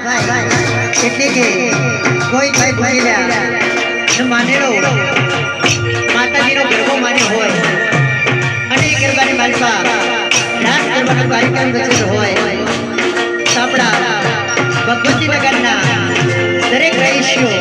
એટલે કે કોઈ ભાઈ ભૂલેલા ને માનેલો માતાજીનો ગરબો માન્યો હોય, અને એ ગરબાની માલિકા રાસ ગરબાનો કાર્યક્રમ રચેલો હોય, તો આપણા ભગવતી નગરના દરેક રહીશીઓ